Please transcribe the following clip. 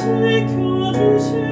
지켜주신